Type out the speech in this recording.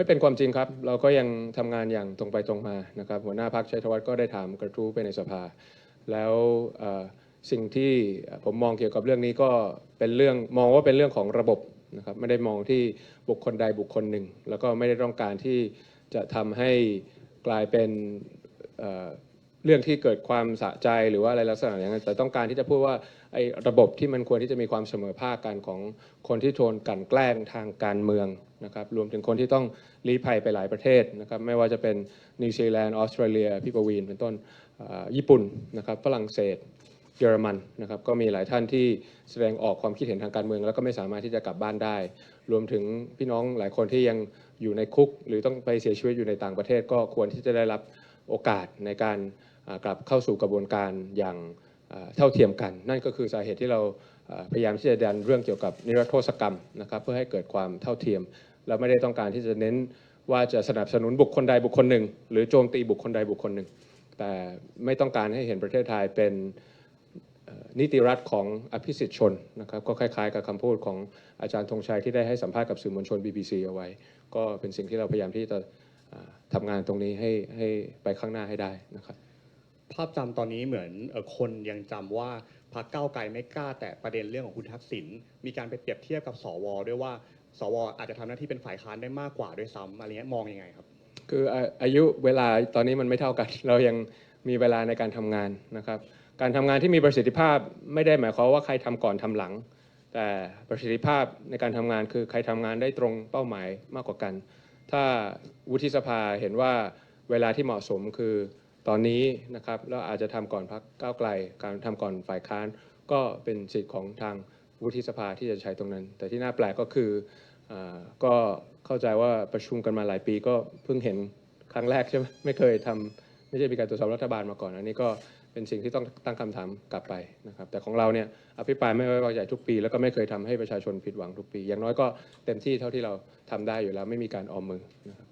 ไม่เป็นความจริงครับ เราก็ยังทำงานอย่างตรงไปตรงมานะครับ หัวหน้าพักชัยธวัฒน์ก็ได้ถามกระทู้ไปในสภา แล้วสิ่งที่ผมมองเกี่ยวกับเรื่องนี้ก็เป็นเรื่องมองว่าเป็นเรื่องของระบบนะครับไม่ได้มองที่บุคคลใดบุคคลหนึ่ง แล้วก็ไม่ได้ต้องการที่จะทำให้กลายเป็น เรื่องที่เกิดความสะใจหรือว่าอะไรลักษณะอย่างนั้นแต่ต้องการที่จะพูดว่าไอ้ระบบที่มันควรที่จะมีความเสมอภาคกันของคนที่โดนกันแกล้งทางการเมืองนะครับรวมถึงคนที่ต้องลี้ภัยไปหลายประเทศนะครับไม่ว่าจะเป็นนิวซีแลนด์ออสเตรเลียพี่ประวีนเป็นต้นญี่ปุ่นนะครับฝรั่งเศสเยอรมันนะครับก็มีหลายท่านที่แสดงออกความคิดเห็นทางการเมือง แล้วก็ไม่สามารถที่จะกลับบ้านได้ รวมถึงพี่น้องหลายคนที่ยังอยู่ในคุก หรือต้องไปเสียชีวิตอยู่ในต่างประเทศ ก็ควรที่จะได้รับ โอกาสในการกลับเข้าสู่กระบวนการอย่างเท่าเทียมกัน นั่นก็คือสาเหตุที่เราพยายามที่จะดันเรื่องเกี่ยวกับนิรโทษกรรมนะครับเพื่อให้เกิดความเท่าเทียม เราไม่ได้ต้องการที่จะเน้นว่าจะสนับสนุนบุคคลใดบุคคลหนึ่ง หรือโจมตีบุคคลใดบุคคลหนึ่ง แต่ไม่ต้องการให้เห็นประเทศไทยเป็นนิติรัฐของอภิสิทธิชนนะครับก็คล้ายๆ กับคำพูดของอาจารย์ธงชัยที่ได้ให้สัมภาษณ์กับสื่อมวลชน BBC เอาไว้ ก็เป็นสิ่งที่เราพยายามที่จะ ทำงานตรงนี้ให้ให้ไปข้างหน้าให้ได้นะครับ ภาพจำตอนนี้เหมือนเอ่อคนยังจำว่าพรรคก้าวไกลไม่กล้า แตะประเด็นเรื่องของคุณทักษิณมีการไปเปรียบเทียบกับสวด้วยว่า สว อาจจะทำหน้าที่เป็นฝ่ายค้านได้มากกว่าด้วยซ้ำอะไรเงี้ยมองยังไงครับ คืออาอายุเวลาตอนนี้มันไม่เท่ากัน เรายังมีเวลาในการทำงานนะครับ การทำงานที่มีประสิทธิภาพไม่ได้หมายความว่าใครทำก่อนทำหลัง แต่ประสิทธิภาพในการทำงานคือใครทำงานได้ตรงเป้าหมายมากกว่ากัน ถ้าวุฒิสภาเห็นว่าเวลาที่เหมาะสมคือตอนนี้นะครับแล้วอาจจะทำก่อนพักก้าวไกล การทำก่อนฝ่ายค้าน ก็เป็นสิทธิ์ของทางวุฒิสภาที่จะใช้ตรงนั้น แต่ที่น่าแปลกก็คืออก็เข้าใจว่าประชุมกันมาหลายปีก็เพิ่งเห็นครั้งแรกใช่ไหมไม่เคยทำไม่ใช่มีการตรวจสอบรัฐบาลมาก่อนอันนี้ก็ เป็นสิ่งที่ต้องตั้งคำถามกลับไปนะครับ แต่ของเราเนี่ยอภิปรายไม่ไว้วางใจทุกปี แล้วก็ไม่เคยทำให้ประชาชนผิดหวังทุกปี อย่างน้อยก็เต็มที่เท่าที่เราทำได้อยู่แล้วไม่มีการออมมือนะครับ